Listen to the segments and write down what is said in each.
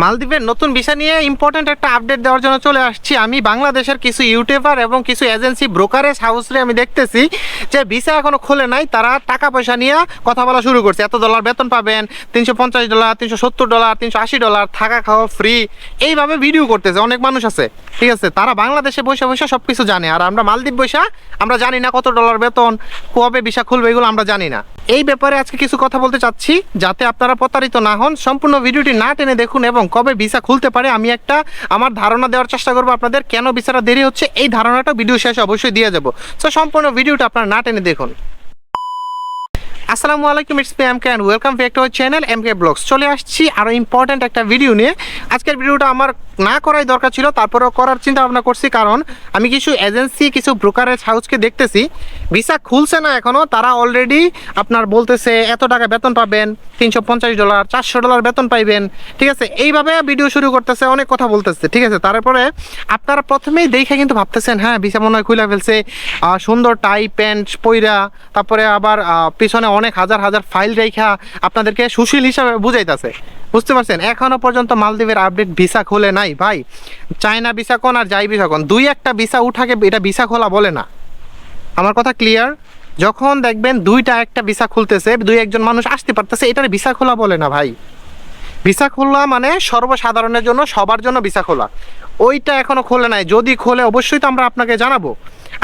মালদ্বীপের নতুন ভিসা নিয়ে ইম্পর্ট্যান্ট একটা আপডেট দেওয়ার জন্য চলে আসছি। আমি বাংলাদেশের কিছু ইউটিউবার এবং কিছু এজেন্সি ব্রোকারেজ হাউসে আমি দেখতেছি যে ভিসা এখনও খোলে নাই, তারা টাকা পয়সা নিয়ে কথা বলা শুরু করছে। এত ডলার বেতন পাবেন, তিনশো পঞ্চাশ ডলার তিনশো সত্তর ডলার তিনশো আশি ডলার থাকা খাওয়া ফ্রি এইভাবে ভিডিও করতেছে, অনেক মানুষ আছে, ঠিক আছে? তারা বাংলাদেশে বসে বসে সব কিছু জানে। আর আমরা মালদ্বীপ বসে আমরা জানি না কত ডলার বেতন, কবে ভিসা খুলবে এগুলো আমরা জানি না। এই ব্যাপারে আজকে কিছু কথা বলতে চাচ্ছি, যাতে আপনারা প্রতারিত না হন। সম্পূর্ণ ভিডিওটি না টেনে দেখুন এবং কবে ভিসা খুলতে পারে, আমি একটা আমার ধারণা দেওয়ার চেষ্টা করব আপনাদের কেন ভিসাটা দেরি হচ্ছে, এই ধারণাটা ভিডিও শেষে অবশ্যই দিয়ে যাব। সো সম্পূর্ণ ভিডিওটা আপনারা না টেনে দেখুন। আসসালামু আলাইকুম it's P M K and welcome back to channel M K blogs চলে আসছি আরও ইম্পর্ট্যান্ট একটা ভিডিও নিয়ে। আজকের ভিডিওটা আমার না করাই দরকার ছিল, তারপরেও করার চিন্তা ভাবনা করছি, কারণ আমি কিছু এজেন্সি কিছু ব্রোকারেজ হাউসকে দেখতেছি। ভিসা খুলছে না এখনও তারা অলরেডি আপনার বলতেছে, এত টাকা বেতন পাবেন, তিনশো পঞ্চাশ ডলার চারশো ডলার বেতন পাইবেন। ঠিক আছে, এইভাবে ভিডিও শুরু করতেছে, অনেক কথা বলতেছে, ঠিক আছে। তারপরে আপনারা প্রথমেই দেখে কিন্তু ভাবতেছেন হ্যাঁ ভিসা মনে হয় খুলে ফেলছে। সুন্দর টাই প্যান্ট পইরা তারপরে আবার পিছনে অনেক হাজার হাজার ফাইল রেখা আপনাদেরকে সুশীল হিসাবে বুঝাইতেছে। বুঝতে পারছেন? এখনও পর্যন্ত মালদ্বীপের আপডেট ভিসা খোলে নাই। ভাই, চায়না ভিসা কোন আর যাই ভিসা কোন? দুই একটা ভিসা উঠাকে এটা ভিসা খোলা বলে না। আমার কথা ক্লিয়ার যখন দেখবেন দুইটা একটা ভিসা খুলতেছে, দুই একজন মানুষ আসতে পারতেছে, এটার ভিসা খোলা বলে না ভাই। ভিসা খোলা মানে সর্বসাধারণের জন্য সবার জন্য ভিসা খোলা। ওইটা এখনও খোলে নাই। যদি খোলে অবশ্যই তো আমরা আপনাকে জানাব।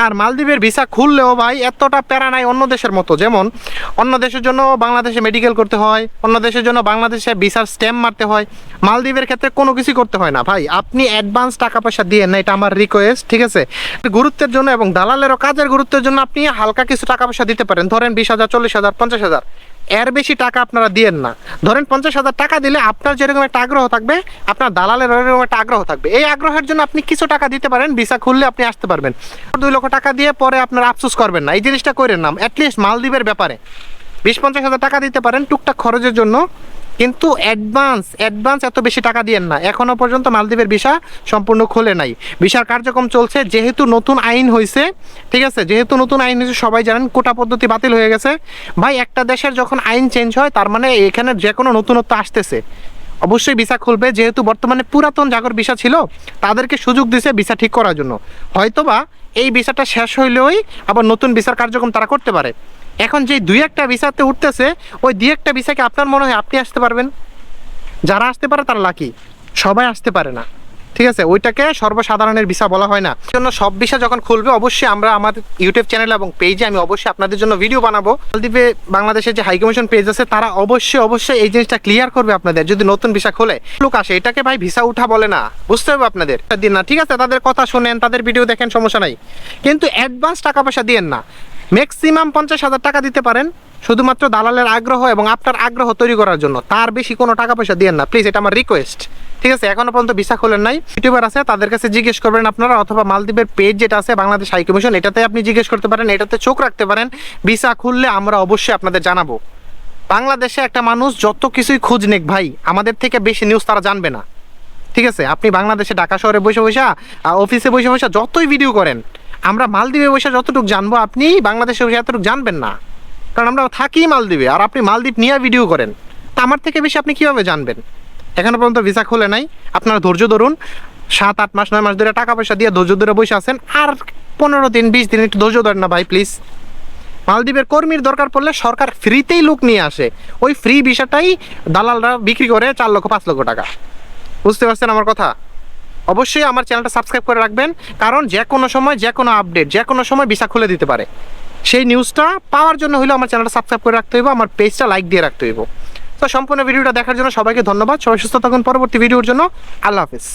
আর মালদ্বীপের ভিসা খুললেও ভাই এতটা প্যারা নাই অন্য দেশের মতো। যেমন, অন্য দেশের জন্য বাংলাদেশে মেডিকেল করতে হয়, অন্য দেশের জন্য বাংলাদেশে ভিসার স্ট্যাম্প মারতে হয়। মালদ্বীপের ক্ষেত্রে কোনো কিছু করতে হয় না ভাই। আপনি অ্যাডভান্স টাকা পয়সা দিয়ে না এটা আমার রিকোয়েস্ট ঠিক আছে? গুরুত্বের জন্য এবং দালালেরও কাজের গুরুত্বের জন্য আপনি হালকা কিছু টাকা পয়সা দিতে পারেন। ধরেন বিশ হাজার, চল্লিশ হাজার, পঞ্চাশ হাজার। এর বেশি টাকা আপনারা দিয়েন না। ধরেন পঞ্চাশ হাজার টাকা দিলে আপনার যেরকম একটা আগ্রহ থাকবে, আপনার দালালের ওরকম একটা আগ্রহ থাকবে। এই আগ্রহের জন্য আপনি কিছু টাকা দিতে পারেন, ভিসা খুললে আপনি আসতে পারবেন। দুই লক্ষ টাকা দিয়ে পরে আপনার আফসোস করবেন না। এই জিনিসটা করেন না অ্যাটলিস্ট মালদ্বীপের ব্যাপারে। বিশ পঞ্চাশ হাজার টাকা দিতে পারেন টুকটাক খরচের জন্য। কিন্তু অ্যাডভান্স অ্যাডভান্স এত বেশি টাকা দিয়েন না। এখনও পর্যন্ত মালদ্বীপের ভিসা সম্পূর্ণ খোলে নাই। ভিসার কার্যক্রম চলছে, যেহেতু নতুন আইন হয়েছে ঠিক আছে? যেহেতু নতুন আইন হয়েছে সবাই জানেন কোটা পদ্ধতি বাতিল হয়ে গেছে। ভাই, একটা দেশের যখন আইন চেঞ্জ হয়, তার মানে এখানে যে কোনো নতুনত্ব আসতেছে। অবশ্যই ভিসা খুলবে, যেহেতু বর্তমানে পুরাতন জাগর ভিসা ছিল, তাদেরকে সুযোগ দিছে ভিসা ঠিক করার জন্য। হয়তোবা এই ভিসাটা শেষ হইলেই আবার নতুন ভিসার কার্যক্রম তারা করতে পারে। এখন যে দুই একটা ভিসাতে উঠতেছে, ওই দুই একটা ভিসাকে আপনার মনে হয় আপনি আসতে পারবেন? যারা আসতে পারে তারা লাকি, সবাই আসতে পারে না। ঠিক আছে? ওইটাকে সর্বসাধারণের ভিসা বলা হয় না। জন্য সব ভিসা যখন খুলবে, অবশ্যই আমরা আমাদের ইউটিউব চ্যানেল এবং পেজে আমি অবশ্যই আপনাদের জন্য ভিডিও বানাবো। মালদ্বীপে বাংলাদেশের যে হাইকমিশন পেজ আছে, তারা অবশ্যই অবশ্যই এই জিনিসটা ক্লিয়ার করবে আপনাদের। যদি নতুন ভিসা খোলে, লোক আসে, এটাকে ভাই ভিসা উঠা বলে না। বুঝতে হবে আপনাদের। দিন না, ঠিক আছে? তাদের কথা শোনেন, তাদের ভিডিও দেখেন, সমস্যা নাই। কিন্তু অ্যাডভান্স টাকা পয়সা দিয়েন না। ম্যাক্সিমাম পঞ্চাশ হাজার টাকা দিতে পারেন শুধুমাত্র দালালের আগ্রহ এবং আপনার আগ্রহ তৈরি করার জন্য। তার বেশি কোনো টাকা পয়সা দিয়েন না। প্লিজ এটা আমার রিকোয়েস্ট ঠিক আছে? এখনও পর্যন্ত ভিসা খোলেন নাই। ইউটিউবার আছে, তাদের কাছে জিজ্ঞেস করবেন আপনারা, অথবা মালদ্বীপের পেজ যেটা আছে, বাংলাদেশ হাই কমিশন এটাতে আপনি জিজ্ঞেস করতে পারেন, এটাতে চোখ রাখতে পারেন। ভিসা খুললে আমরা অবশ্যই আপনাদের জানাব। বাংলাদেশে একটা মানুষ যত কিছুই খোঁজ নেক ভাই, আমাদের থেকে বেশি নিউজ তারা জানবে না। ঠিক আছে? আপনি বাংলাদেশে, ঢাকা শহরে বসে বসে অফিসে বসে বসে যতই ভিডিও করেন আমরা মালদ্বীপে বসে যতটুকু জানব, আপনি বাংলাদেশে বসে এতটুকু জানবেন না। কারণ আমরা থাকি মালদ্বীপে, আর আপনি মালদ্বীপ নিয়ে ভিডিও করেন। তা আমার থেকে বেশি আপনি কীভাবে জানবেন? এখনও পর্যন্ত ভিসা খোলে নাই। আপনারা ধৈর্য ধরুন, সাত, আট মাস, নয় মাস ধরে টাকা পয়সা দিয়ে ধৈর্য ধরে বসে আছেন। আর পনেরো দিন, বিশ দিন একটু ধৈর্য ধরেন না ভাই প্লিজ মালদ্বীপের কর্মীর দরকার পড়লে সরকার ফ্রিতেই লোক নিয়ে আসে। ওই ফ্রি ভিসাটাই দালালরা বিক্রি করে চার লক্ষ, পাঁচ লক্ষ টাকা। বুঝতে পারছেন আমার কথা? অবশ্যই আমার চ্যানেলটা সাবস্ক্রাইব করে রাখবেন, কারণ যে কোনো সময়, যে কোনো আপডেট, যে কোনো সময় ভিসা খুলে দিতে পারে। সেই নিউজটা পাওয়ার জন্য হলেও আমার চ্যানেলটা সাবস্ক্রাইব করে রাখতে হইব, আমার পেজটা লাইক দিয়ে রাখতে হইব। তো সম্পূর্ণ ভিডিওটা দেখার জন্য সবাইকে ধন্যবাদ, সবাই সুস্থ থাকুন, পরবর্তী ভিডিওর জন্য আল্লাহ হাফিজ।